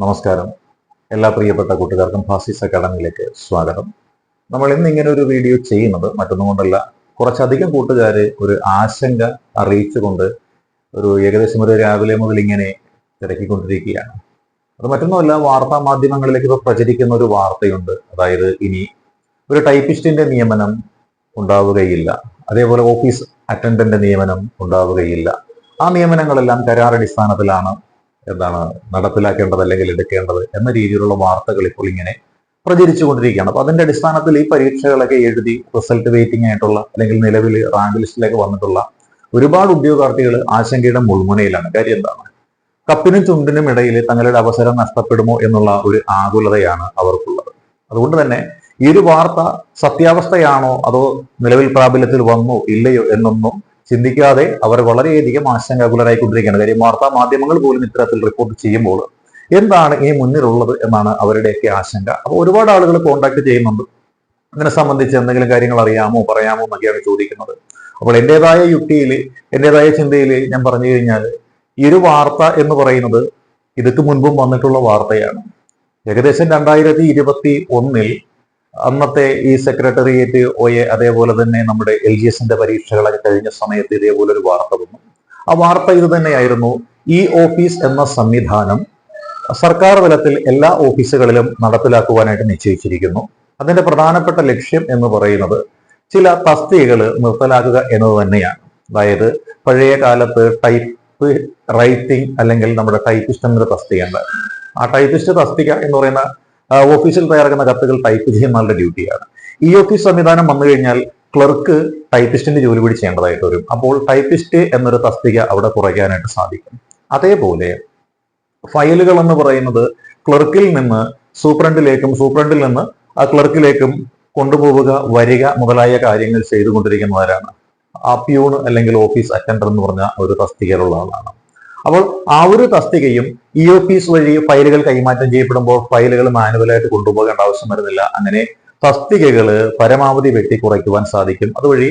നമസ്കാരം. എല്ലാ പ്രിയപ്പെട്ട കൂട്ടുകാർക്കും ഫാസിസ് അക്കാഡമിയിലേക്ക് സ്വാഗതം. നമ്മൾ ഇന്ന് ഇങ്ങനെ ഒരു വീഡിയോ ചെയ്യുന്നത് മറ്റൊന്നുകൊണ്ടല്ല കുറച്ചധികം കൂട്ടുകാർ ഒരു ആശങ്ക അറിയിച്ചുകൊണ്ട് ഒരു ഏകദേശം ഒരു രാവിലെ മുതൽ ഇങ്ങനെ തിരക്കിക്കൊണ്ടിരിക്കുകയാണ്. അത് മറ്റൊന്നുമല്ല വാർത്താ മാധ്യമങ്ങളിലേക്ക് ഇപ്പോൾ പ്രചരിക്കുന്ന ഒരു വാർത്തയുണ്ട്. അതായത് ഇനി ഒരു ടൈപ്പിസ്റ്റിന്റെ നിയമനം ഉണ്ടാവുകയില്ല. അതേപോലെ ഓഫീസ് അറ്റൻഡന്റ് നിയമനം ഉണ്ടാവുകയില്ല. ആ നിയമനങ്ങളെല്ലാം കരാറടിസ്ഥാനത്തിലാണ് എന്താണ് നടപ്പിലാക്കേണ്ടത് അല്ലെങ്കിൽ എടുക്കേണ്ടത് എന്ന രീതിയിലുള്ള വാർത്തകൾ ഇപ്പോൾ ഇങ്ങനെ പ്രചരിച്ചു കൊണ്ടിരിക്കുകയാണ് അപ്പൊ അതിന്റെ അടിസ്ഥാനത്തിൽ ഈ പരീക്ഷകളൊക്കെ എഴുതി റിസൾട്ട് വെയിറ്റിംഗ് ആയിട്ടുള്ള അല്ലെങ്കിൽ നിലവിൽ റാങ്ക് ലിസ്റ്റിലേക്ക് വന്നിട്ടുള്ള ഒരുപാട് ഉദ്യോഗാർത്ഥികൾ ആശങ്കയുടെ മുൾമുനയിലാണ്. കാര്യം എന്താണ്? കപ്പിനും ചുണ്ടിനും ഇടയിൽ തങ്ങളുടെ അവസരം നഷ്ടപ്പെടുമോ എന്നുള്ള ഒരു ആകുലതയാണ് അവർക്കുള്ളത്. അതുകൊണ്ട് തന്നെ ഈ ഒരു വാർത്ത സത്യാവസ്ഥയാണോ അതോ നിലവിൽ പ്രാബല്യത്തിൽ വന്നോ ഇല്ലയോ എന്നൊന്നും ചിന്തിക്കാതെ അവർ വളരെയധികം ആശങ്കാകുലരായിക്കൊണ്ടിരിക്കുകയാണ്. കാര്യം വാർത്താ മാധ്യമങ്ങൾ പോലും ഇത്തരത്തിൽ റിപ്പോർട്ട് ചെയ്യുമ്പോൾ എന്താണ് ഈ മുന്നിലുള്ളത് എന്നാണ് അവരുടെയൊക്കെ ആശങ്ക. അപ്പോൾ ഒരുപാട് ആളുകൾ കോൺടാക്ട് ചെയ്യുന്നുണ്ട്. അതിനെ സംബന്ധിച്ച് എന്തെങ്കിലും കാര്യങ്ങൾ അറിയാമോ പറയാമോ എന്നൊക്കെയാണ് ചോദിക്കുന്നത്. അപ്പോൾ എന്റേതായ യുക്തിയിൽ എന്റേതായ ചിന്തയിൽ ഞാൻ പറഞ്ഞു കഴിഞ്ഞാൽ ഈ ഒരു വാർത്ത എന്ന് പറയുന്നത് ഇതൊക്കെ മുൻപും വന്നിട്ടുള്ള വാർത്തയാണ്. ഏകദേശം രണ്ടായിരത്തി ഇരുപത്തി ഒന്നിൽ അന്നത്തെ ഈ സെക്രട്ടേറിയറ്റ് ഒയെ അതേപോലെ തന്നെ നമ്മുടെ എൽ ജി എസിന്റെ പരീക്ഷകളൊക്കെ കഴിഞ്ഞ സമയത്ത് ഇതേപോലെ ഒരു വാർത്ത വന്നു. ആ വാർത്ത ഇത് തന്നെയായിരുന്നു. ഈ ഓഫീസ് എന്ന സംവിധാനം സർക്കാർ തലത്തിൽ എല്ലാ ഓഫീസുകളിലും നടപ്പിലാക്കുവാനായിട്ട് നിശ്ചയിച്ചിരിക്കുന്നു. അതിന്റെ പ്രധാനപ്പെട്ട ലക്ഷ്യം എന്ന് പറയുന്നത് ചില തസ്തികകൾ നിർത്തലാക്കുക എന്നത് തന്നെയാണ്. അതായത് പഴയ കാലത്ത് ടൈപ്പ് റൈറ്റിംഗ് അല്ലെങ്കിൽ നമ്മുടെ ടൈപ്പിസ്റ്റ് എന്നൊരു തസ്തിക ഉണ്ട് ആ ടൈപ്പിസ്റ്റ് തസ്തിക എന്ന് പറയുന്ന ഓഫീസിൽ തയ്യാറാക്കുന്ന കത്തുകൾ ടൈപ്പ് ചെയ്യുന്ന ഡ്യൂട്ടിയാണ്. ഈ ഓഫീസ് സംവിധാനം വന്നു കഴിഞ്ഞാൽ ക്ലർക്ക് ടൈപ്പിസ്റ്റിന്റെ ജോലി കൂടി ചെയ്യേണ്ടതായിട്ട് വരും. അപ്പോൾ ടൈപ്പിസ്റ്റ് എന്നൊരു തസ്തിക അവിടെ കുറയ്ക്കാനായിട്ട് സാധിക്കും. അതേപോലെ ഫയലുകൾ എന്ന് പറയുന്നത് ക്ലർക്കിൽ നിന്ന് സൂപ്രണ്ടിലേക്കും സൂപ്രണ്ടിൽ നിന്ന് ആ ക്ലർക്കിലേക്കും കൊണ്ടുപോവുക വരിക മുതലായ കാര്യങ്ങൾ ചെയ്തുകൊണ്ടിരിക്കുന്നവരാണ്. ആ പ്യൂൺ അല്ലെങ്കിൽ ഓഫീസ് അറ്റൻഡർ എന്ന് പറഞ്ഞ ഒരു തസ്തികയിലുള്ള ആളാണ്. അപ്പോൾ ആ ഒരു തസ്തികയും ഇ ഓഫീസ് വഴി ഫയലുകൾ കൈമാറ്റം ചെയ്യപ്പെടുമ്പോൾ ഫയലുകൾ മാനുവലായിട്ട് കൊണ്ടുപോകേണ്ട ആവശ്യം വരുന്നില്ല. അങ്ങനെ തസ്തികകൾ പരമാവധി വെട്ടി കുറയ്ക്കുവാൻ സാധിക്കും. അതുവഴി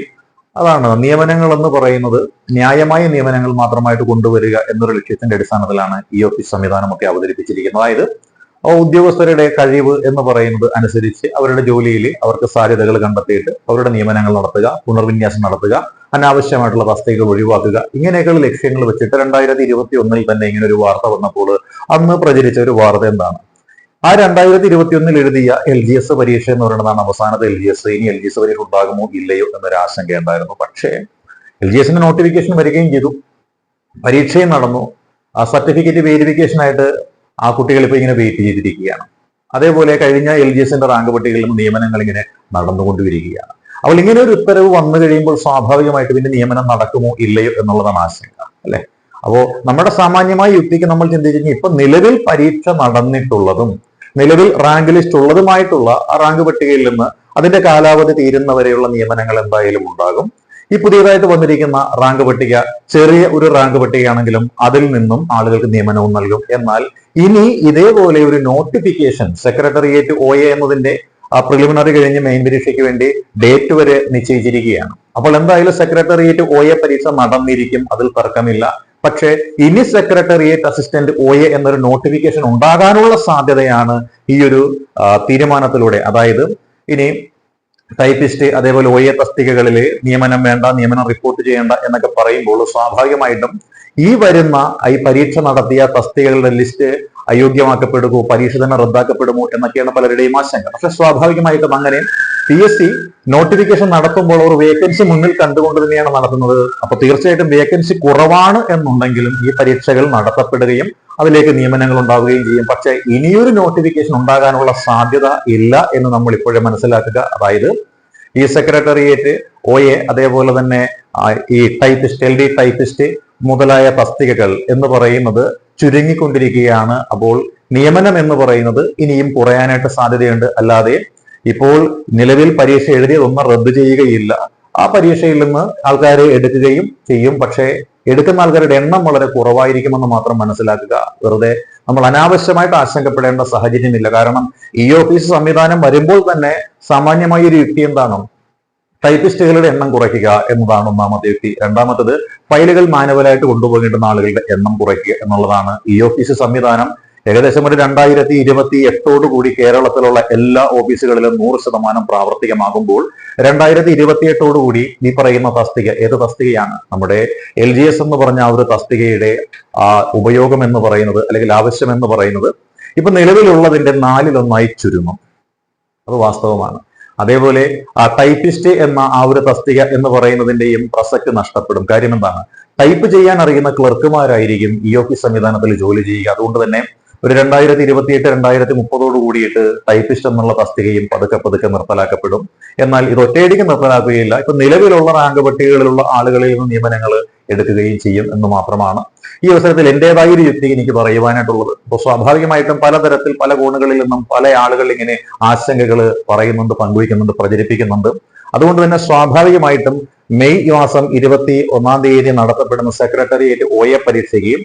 അതാണ് നിയമനങ്ങൾ എന്ന് പറയുന്നത് ന്യായമായ നിയമനങ്ങൾ മാത്രമായിട്ട് കൊണ്ടുവരിക എന്നൊരു ലക്ഷ്യത്തിന്റെ അടിസ്ഥാനത്തിലാണ് ഈ ഓഫീസ് സംവിധാനമൊക്കെ അവതരിപ്പിച്ചിരിക്കുന്നത്. അതായത് ഉദ്യോഗസ്ഥരുടെ കഴിവ് എന്ന് പറയുന്നത് അനുസരിച്ച് അവരുടെ ജോലിയിൽ അവർക്ക് സാധ്യതകൾ കണ്ടെത്തിയിട്ട് അവരുടെ നിയമനങ്ങൾ നടത്തുക പുനർവിന്യാസം നടത്തുക അനാവശ്യമായിട്ടുള്ള തസ്തികകൾ ഒഴിവാക്കുക. ഇങ്ങനെയൊക്കെയുള്ള ലക്ഷ്യങ്ങൾ വെച്ചിട്ട് രണ്ടായിരത്തി ഇരുപത്തി ഒന്നിൽ തന്നെ ഇങ്ങനെ ഒരു വാർത്ത വന്നപ്പോൾ അന്ന് പ്രചരിച്ച ഒരു വാർത്ത എന്താണ്? ആ രണ്ടായിരത്തി ഇരുപത്തി ഒന്നിൽ എഴുതിയ എൽ ജി എസ് പരീക്ഷ എന്ന് പറയുന്നതാണ് അവസാനത്തെ എൽ ജി എസ് ഇനി എൽ ജി എസ് പരീക്ഷ ഉണ്ടാകുമോ ഇല്ലയോ എന്നൊരു ആശങ്ക ഉണ്ടായിരുന്നു. പക്ഷേ എൽ ജി എസിന്റെ നോട്ടിഫിക്കേഷൻ വരികയും ചെയ്തു. പരീക്ഷയും നടന്നു. ആ സർട്ടിഫിക്കറ്റ് വെരിഫിക്കേഷൻ ആയിട്ട് ആ കുട്ടികൾ ഇപ്പൊ ഇങ്ങനെ വെയിറ്റ് ചെയ്തിരിക്കുകയാണ്. അതേപോലെ കഴിഞ്ഞ എൽ ജി എസിന്റെ റാങ്ക് പട്ടികയിലും നിയമനങ്ങൾ ഇങ്ങനെ നടന്നുകൊണ്ടിരിക്കുകയാണ്. അപ്പോൾ ഇങ്ങനെ ഒരു ഉത്തരവ് വന്നു കഴിയുമ്പോൾ സ്വാഭാവികമായിട്ട് ഇതിന്റെ നിയമനം നടക്കുമോ ഇല്ലയോ എന്നുള്ളതാണ് ആശങ്ക അല്ലെ? അപ്പോ നമ്മുടെ സാമാന്യമായ യുക്തിക്ക് നമ്മൾ ചിന്തിച്ചു ഇപ്പൊ നിലവിൽ പരീക്ഷ നടന്നിട്ടുള്ളതും നിലവിൽ റാങ്ക് ലിസ്റ്റ് ഉള്ളതുമായിട്ടുള്ള ആ റാങ്ക് പട്ടികയിൽ നിന്ന് അതിന്റെ കാലാവധി തീരുന്നവരെയുള്ള നിയമനങ്ങൾ എന്തായാലും ഉണ്ടാകും. ഈ പുതിയതായിട്ട് വന്നിരിക്കുന്ന റാങ്ക് പട്ടിക ചെറിയ ഒരു റാങ്ക് പട്ടികയാണെങ്കിലും അതിൽ നിന്നും ആളുകൾക്ക് നിയമനവും നൽകും. എന്നാൽ ഇനി ഇതേപോലെ ഒരു നോട്ടിഫിക്കേഷൻ സെക്രട്ടേറിയറ്റ് ഒ എന്നതിന്റെ ആ പ്രിലിമിനറി കഴിഞ്ഞ് മെയിൻ പരീക്ഷയ്ക്ക് വേണ്ടി ഡേറ്റ് വരെ നിശ്ചയിച്ചിരിക്കുകയാണ്. അപ്പോൾ എന്തായാലും സെക്രട്ടേറിയറ്റ് ഒ എ പരീക്ഷ നടന്നിരിക്കും അതിൽ തർക്കമില്ല. പക്ഷേ ഇനി സെക്രട്ടേറിയറ്റ് അസിസ്റ്റന്റ് ഒ എ എന്നൊരു നോട്ടിഫിക്കേഷൻ ഉണ്ടാകാനുള്ള സാധ്യതയാണ് ഈ ഒരു തീരുമാനത്തിലൂടെ. അതായത് ഇനി ടൈപ്പിസ്റ്റ് അതേപോലെ ഒ എ തസ്തികകളിൽ നിയമനം വേണ്ട നിയമനം റിപ്പോർട്ട് ചെയ്യേണ്ട എന്നൊക്കെ പറയുമ്പോൾ സ്വാഭാവികമായിട്ടും ഈ വരുന്ന ഈ പരീക്ഷ നടത്തിയ തസ്തികകളുടെ ലിസ്റ്റ് അയോഗ്യമാക്കപ്പെടുമോ പരീക്ഷ തന്നെ റദ്ദാക്കപ്പെടുമോ എന്നൊക്കെയാണ് പലരുടെയും ആശങ്ക പക്ഷെ സ്വാഭാവികമായിട്ടും അങ്ങനെ പി എസ് സി നോട്ടിഫിക്കേഷൻ നടത്തുമ്പോൾ ഒരു വേക്കൻസി മുന്നിൽ കണ്ടുകൊണ്ട് തന്നെയാണ് നടത്തുന്നത്. അപ്പൊ തീർച്ചയായിട്ടും വേക്കൻസി കുറവാണ് എന്നുണ്ടെങ്കിലും ഈ പരീക്ഷകൾ നടത്തപ്പെടുകയും അതിലേക്ക് നിയമനങ്ങൾ ഉണ്ടാവുകയും ചെയ്യും. പക്ഷെ ഇനിയൊരു നോട്ടിഫിക്കേഷൻ ഉണ്ടാകാനുള്ള സാധ്യത ഇല്ല എന്ന് നമ്മൾ ഇപ്പോഴും മനസ്സിലാക്കുക. അതായത് ഈ സെക്രട്ടേറിയറ്റ് ഒ എ അതേപോലെ തന്നെ ഈ ടൈപ്പിസ്റ്റ് എൽ ഡി ടൈപ്പിസ്റ്റ് മുതലായ തസ്തികകൾ എന്ന് പറയുന്നത് ചുരുങ്ങിക്കൊണ്ടിരിക്കുകയാണ്. അപ്പോൾ നിയമനം എന്ന് പറയുന്നത് ഇനിയും കുറയാനായിട്ട് സാധ്യതയുണ്ട്. അല്ലാതെ ഇപ്പോൾ നിലവിൽ പരീക്ഷ എഴുതിയതൊന്നും റദ്ദ് ചെയ്യുകയില്ല. ആ പരീക്ഷയിൽ നിന്ന് ആൾക്കാരെ എടുക്കുകയും ചെയ്യും പക്ഷേ എടുക്കുന്ന ആൾക്കാരുടെ എണ്ണം വളരെ കുറവായിരിക്കുമെന്ന് മാത്രം മനസ്സിലാക്കുക. വെറുതെ നമ്മൾ അനാവശ്യമായിട്ട് ആശങ്കപ്പെടേണ്ട സാഹചര്യമില്ല. കാരണം ഈ ഓഫീസ് സംവിധാനം വരുമ്പോൾ തന്നെ സാമാന്യമായ ഒരു യുക്തി എന്താണ്? ടൈപ്പിസ്റ്റുകളുടെ എണ്ണം കുറയ്ക്കുക എന്നതാണ് ഒന്നാമത്തെ യുക്തി. രണ്ടാമത്തത് ഫയലുകൾ മാനുവലായിട്ട് കൊണ്ടുപോകേണ്ടുന്ന ആളുകളുടെ എണ്ണം കുറയ്ക്കുക എന്നുള്ളതാണ് ഈ ഓഫീസ് സംവിധാനം. ഏകദേശം ഒരു രണ്ടായിരത്തി ഇരുപത്തി എട്ടോടു കൂടി കേരളത്തിലുള്ള എല്ലാ ഓഫീസുകളിലും നൂറ് ശതമാനം പ്രാവർത്തികമാകുമ്പോൾ രണ്ടായിരത്തി ഇരുപത്തി എട്ടോടു കൂടി ഈ പറയുന്ന തസ്തിക ഏത് തസ്തികയാണ്? നമ്മുടെ എൽ ജി എസ് എന്ന് പറഞ്ഞ ആ ഒരു തസ്തികയുടെ ആ ഉപയോഗം എന്ന് പറയുന്നത് അല്ലെങ്കിൽ ആവശ്യം എന്ന് പറയുന്നത് ഇപ്പൊ നിലവിലുള്ളതിന്റെ നാലിലൊന്നായി ചുരുങ്ങും. അത് വാസ്തവമാണ്. അതേപോലെ ടൈപ്പിസ്റ്റ് എന്ന ആ ഒരു തസ്തിക എന്ന് പറയുന്നതിന്റെയും പ്രസക്തി നഷ്ടപ്പെടും. കാര്യം എന്താണ്? ടൈപ്പ് ചെയ്യാൻ അറിയുന്ന ക്ലർക്കുമാരായിരിക്കും ഇ ഒ പി സംവിധാനത്തിൽ ജോലി ചെയ്യുക. അതുകൊണ്ട് തന്നെ ഒരു രണ്ടായിരത്തി ഇരുപത്തി എട്ട് രണ്ടായിരത്തി മുപ്പതോട് കൂടിയിട്ട് ടൈപ്പിസ്റ്റ് എന്നുള്ള തസ്തികയും പതുക്കെ പതുക്കെ നിർത്തലാക്കപ്പെടും. എന്നാൽ ഇത് ഒറ്റയടിക്ക് നിർത്തലാക്കുകയില്ല. ഇപ്പൊ നിലവിലുള്ള റാങ്ക് പട്ടികകളിലുള്ള ആളുകളിൽ നിന്ന് നിയമനങ്ങൾ എടുക്കുകയും ചെയ്യും എന്ന് മാത്രമാണ് ഈ അവസരത്തിൽ എന്റേതായ ഒരു യുക്തി എനിക്ക് പറയുവാനായിട്ടുള്ളത്. ഇപ്പോൾ സ്വാഭാവികമായിട്ടും പലതരത്തിൽ പല കോണുകളിൽ നിന്നും പല ആളുകൾ ഇങ്ങനെ ആശങ്കകൾ പറയുന്നുണ്ട് പങ്കുവയ്ക്കുന്നുണ്ട് പ്രചരിപ്പിക്കുന്നുണ്ട്. അതുകൊണ്ട് തന്നെ സ്വാഭാവികമായിട്ടും മെയ് മാസം ഇരുപത്തി ഒന്നാം തീയതി നടത്തപ്പെടുന്ന സെക്രട്ടേറിയറ്റ് ഒ എ പരീക്ഷയ്ക്ക്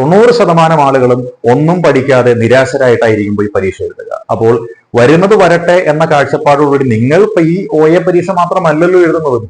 തൊണ്ണൂറ് ശതമാനം ആളുകളും ഒന്നും പഠിക്കാതെ നിരാശരായിട്ടായിരിക്കും പോയി പരീക്ഷ എഴുതുക. അപ്പോൾ വരുന്നത് വരട്ടെ എന്ന കാഴ്ചപ്പാടോടുകൂടി നിങ്ങൾ ഈ ഒ എ പരീക്ഷ മാത്രമല്ലല്ലോ എഴുതുന്നത്.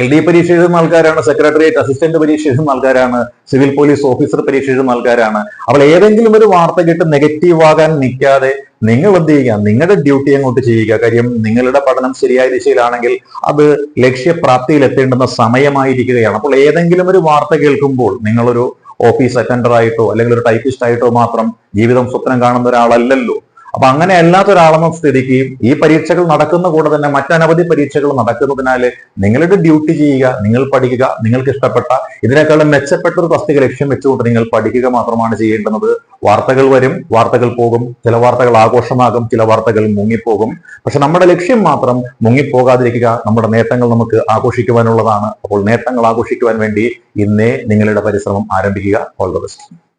എൽ ഡി പരീക്ഷ എഴുതുന്ന ആൾക്കാരാണ് സെക്രട്ടേറിയറ്റ് അസിസ്റ്റന്റ് പരീക്ഷ എഴുതുന്ന ആൾക്കാരാണ് സിവിൽ പോലീസ് ഓഫീസർ പരീക്ഷ എഴുതുന്ന ആൾക്കാരാണ്. അപ്പോൾ ഏതെങ്കിലും ഒരു വാർത്ത കേട്ട് നെഗറ്റീവ് ആകാൻ നിൽക്കാതെ നിങ്ങൾ എന്ത് ചെയ്യുക? നിങ്ങളുടെ ഡ്യൂട്ടി അങ്ങോട്ട് ചെയ്യുക. കാര്യം നിങ്ങളുടെ പഠനം ശരിയായ ദിശയിലാണെങ്കിൽ അത് ലക്ഷ്യപ്രാപ്തിയിൽ എത്തേണ്ടുന്ന സമയമായിരിക്കുകയാണ്. അപ്പോൾ ഏതെങ്കിലും ഒരു വാർത്ത കേൾക്കുമ്പോൾ നിങ്ങളൊരു ഓഫീസ് അറ്റൻഡർ ആയിട്ടോ അല്ലെങ്കിൽ ഒരു ടൈപ്പിസ്റ്റ് ആയിട്ടോ മാത്രം ജീവിതം സ്വപ്നം കാണുന്ന ഒരാളല്ലല്ലോ. അപ്പൊ അങ്ങനെ അല്ലാത്തൊരാളെന്ന സ്ഥിതിക്ക് ഈ പരീക്ഷകൾ നടക്കുന്ന കൂടെ തന്നെ മറ്റനവധി പരീക്ഷകൾ നടക്കുന്നതിനാൽ നിങ്ങളുടെ ഡ്യൂട്ടി ചെയ്യുക നിങ്ങൾ പഠിക്കുക നിങ്ങൾക്ക് ഇഷ്ടപ്പെട്ട ഇതിനേക്കാളും മെച്ചപ്പെട്ട ഒരു തസ്തിക ലക്ഷ്യം വെച്ചുകൊണ്ട് നിങ്ങൾ പഠിക്കുക മാത്രമാണ് ചെയ്യേണ്ടുന്നത്. വാർത്തകൾ വരും വാർത്തകൾ പോകും ചില വാർത്തകൾ ആഘോഷമാകും ചില വാർത്തകൾ മുങ്ങിപ്പോകും. പക്ഷെ നമ്മുടെ ലക്ഷ്യം മാത്രം മുങ്ങിപ്പോകാതിരിക്കുക നമ്മുടെ നേട്ടങ്ങൾ നമുക്ക് ആഘോഷിക്കുവാനുള്ളതാണ്. അപ്പോൾ നേട്ടങ്ങൾ ആഘോഷിക്കുവാൻ വേണ്ടി ഇന്നേ നിങ്ങളുടെ പരിശ്രമം ആരംഭിക്കുക. All the best.